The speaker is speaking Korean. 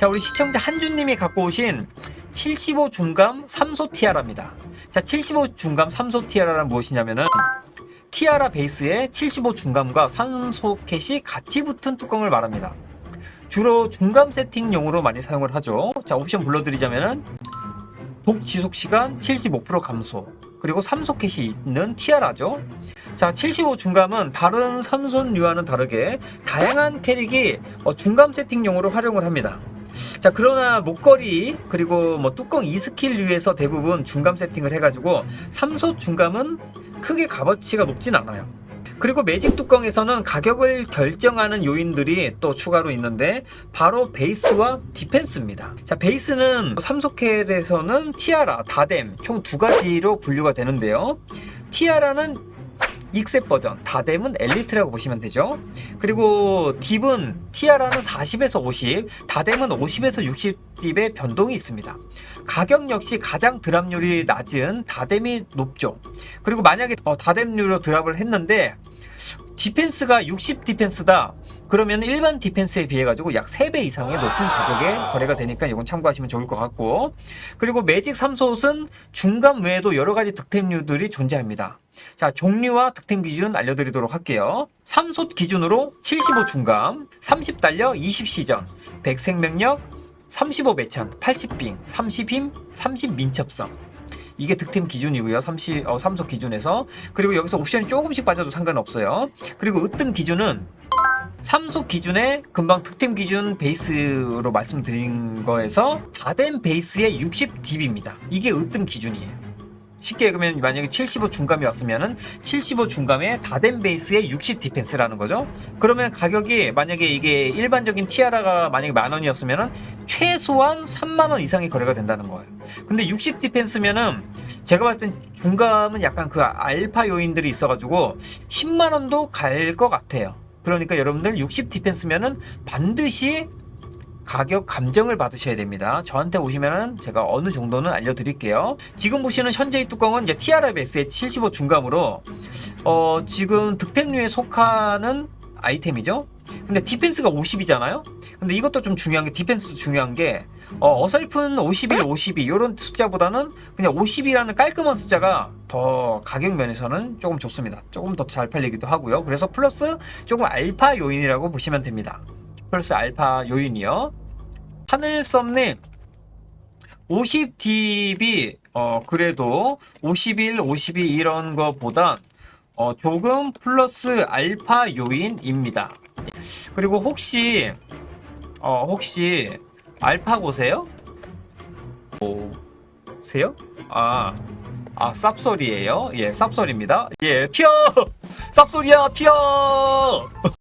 자, 우리 시청자 한준님이 갖고 오신 75 중감 3소 티아라입니다. 자, 75 중감 3소 티아라는 무엇이냐면은 티아라 베이스에 75 중감과 3소켓이 같이 붙은 뚜껑을 말합니다. 주로 중감 세팅용으로 많이 사용을 하죠. 자, 옵션 불러드리자면은 독 지속 시간 75% 감소. 그리고 3소켓이 있는 티아라죠. 자, 75 중감은 다른 삼손 류와는 다르게 다양한 캐릭이 어, 중감 세팅용으로 활용을 합니다. 자, 그러나 목걸이 그리고 뭐 뚜껑 2스킬류에서 대부분 중감 세팅을 해가지고 3소 중감은 크게 값어치가 높진 않아요. 그리고 매직 뚜껑에서는 가격을 결정하는 요인들이 또 추가로 있는데 바로 베이스와 디펜스입니다. 자, 베이스는 삼소켓에서는 티아라, 다뎀 총 두 가지로 분류가 되는데요. 티아라는 익셉 버전, 다뎀은 엘리트라고 보시면 되죠. 그리고 딥은 티아라는 40에서 50, 다뎀은 50에서 60 딥의 변동이 있습니다. 가격 역시 가장 드랍률이 낮은 다뎀이 높죠. 그리고 만약에 어, 다뎀류로 드랍을 했는데 디펜스가 60 디펜스다. 그러면 일반 디펜스에 비해 가지고 약 3배 이상의 높은 가격에 거래가 되니까 이건 참고하시면 좋을 것 같고 그리고 매직 3솥은 중감 외에도 여러 가지 득템류들이 존재합니다. 자, 종류와 득템 기준 알려드리도록 할게요. 3솥 기준으로 75 중감, 30 달려 20 시전, 100 생명력, 35 매천, 80 빙, 30 힘, 30 민첩성. 이게 득템 기준이고요. 30, 어, 3속 기준에서. 그리고 여기서 옵션이 조금씩 빠져도 상관없어요. 그리고 으뜸 기준은 3속 기준에 금방 득템 기준 베이스로 말씀드린 거에서 다 된 베이스의 60딥입니다. 이게 으뜸 기준이에요. 쉽게 얘기하면 만약에 75 중감이 왔으면은 75 중감에 다 된 베이스의 60 디펜스라는 거죠. 그러면 가격이 만약에 이게 일반적인 티아라가 만약에 만 원이었으면은 최소한 3만 원 이상의 거래가 된다는 거예요. 근데 60 디펜스면은 제가 봤을 땐 중감은 약간 그 알파 요인들이 있어가지고 10만 원도 갈 것 같아요. 그러니까 여러분들 60 디펜스면은 반드시 가격 감정을 받으셔야 됩니다. 저한테 오시면은 제가 어느 정도는 알려드릴게요. 지금 보시는 현재의 뚜껑은 이제 TRFS의 75 중감으로 어 지금 득템류에 속하는 아이템이죠. 근데 디펜스가 50이잖아요. 근데 이것도 좀 중요한 게 디펜스도 중요한 게 어, 어설픈 51, 52 이런 숫자보다는 그냥 50이라는 깔끔한 숫자가 더 가격 면에서는 조금 좋습니다. 조금 더 잘 팔리기도 하고요. 그래서 플러스 조금 알파 요인이라고 보시면 됩니다. 플러스 알파 요인이요. 하늘썸님 50딥이 어 그래도 51, 52 이런 거보다 어 조금 플러스 알파 요인입니다. 그리고 혹시 어 혹시 알파고세요? 오 세요? 아, 아 쌉소리예요? 예, 쌉소리입니다. 예, 튀어! 쌉소리야, 튀어!